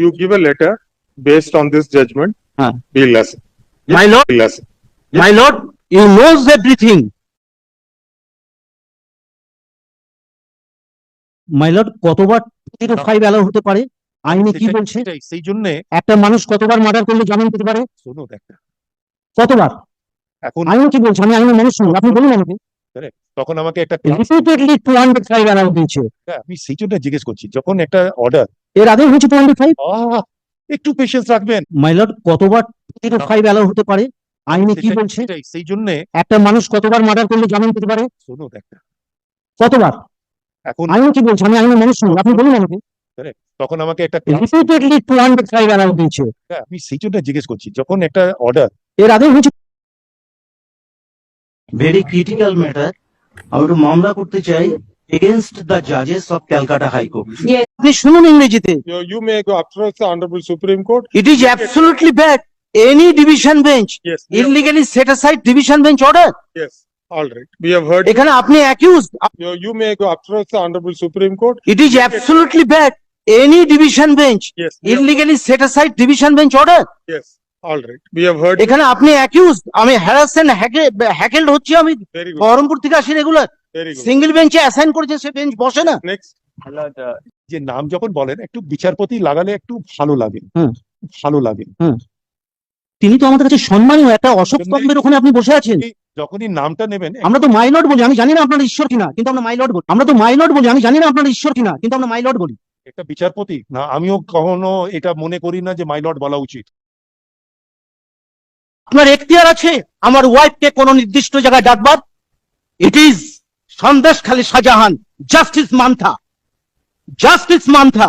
you give a letter based on this judgment, Huh. be less, Yes, My lord, be less. my lord, you knows everything. My lord, কতবার zero five allow হতে পারে? আইনে কি বলছে? সেই জন্য একটা মানুষ কতবার মার্ডার করলে জামিন পেতে পারে? শুনুন একটা। কতবার? এখন আইনে কি বলছে? আমি আইনের মানুষ নই আপনি বলুন আমাকে। তখন আমাকে একটা repeatedly two hundred five allow দিয়েছে। আমি সেই জন্য জিজ্ঞেস করছি যখন একটা অর্ডার এর আগে হয়েছে টু হান্ড্রেড ফাইভ একটু পেশেন্স রাখবেন। মাই লর্ড কতবার জিরো ফাইভ অ্যালাউ হতে পারে? আইনে কি বলছে? সেই জন্য একটা মানুষ কতবার মার্ডার করলে জামিন পেতে পারে? একটা। কতবার? এখন আইনে কি বলছে? আমি আইনের মানুষ আপনি বলুন আমাকে। তখন আমাকে একটা repeatedly two hundred five allow দিয়েছে। আমি সেই জন্য জিজ্ঞেস করছি যখন একটা অর্ডার এর আগে হয়েছে ভেরি ক্রিটিক্যাল ম্যাটার আমি একটু মামলা করতে চাই এগেনস্ট দ্য জাজেস অফ ক্যালকাটা হাইকোর্ট আপনি শুনুন ইংরেজিতে। You, may go after the honorable Supreme Court. It is absolutely bad any division bench Yes, illegally set aside division bench order yes, all right. We have heard, এখানে আপনি accuse you, you may go after the honorable Supreme Court. It is absolutely bad any division bench Yes, illegally set aside division bench order yes, এখানে আপনি accused আমি harass and Haeckel হচ্ছি আমি। বহরমপুর থেকে আসি regular single বেঞ্চে assign করেছে সে bench বসে না। যে নাম যখন বলেন একটু বিচারপতি লাগালে একটু ভালো লাগে। ভালো লাগে। তিনি তো আমাদের কাছে সম্মানীয় একটা অশোক স্তম্ভের ওখানে আপনি বসে আছেন। যখনই নামটা নেবেন আমরা তো মাইলট বলি আমি জানি না আপনার ঈশ্বর কিনা কিন্তু আমরা মাইলট বলি। আমরা তো মাইলট বলি আমি জানি না আপনার ঈশ্বর কিনা কিন্তু আমরা মাইলট বলি। একটা বিচারপতি না আমিও কখনো এটা মনে করি না যে মাই লর্ড বলা উচিত। আপনার এখতিয়ার আছে, আমার ওয়াইফকে কোন নির্দিষ্ট জায়গায় ডাকবার? It is Sandeshkhali Shahjahan justice Mantha justice Mantha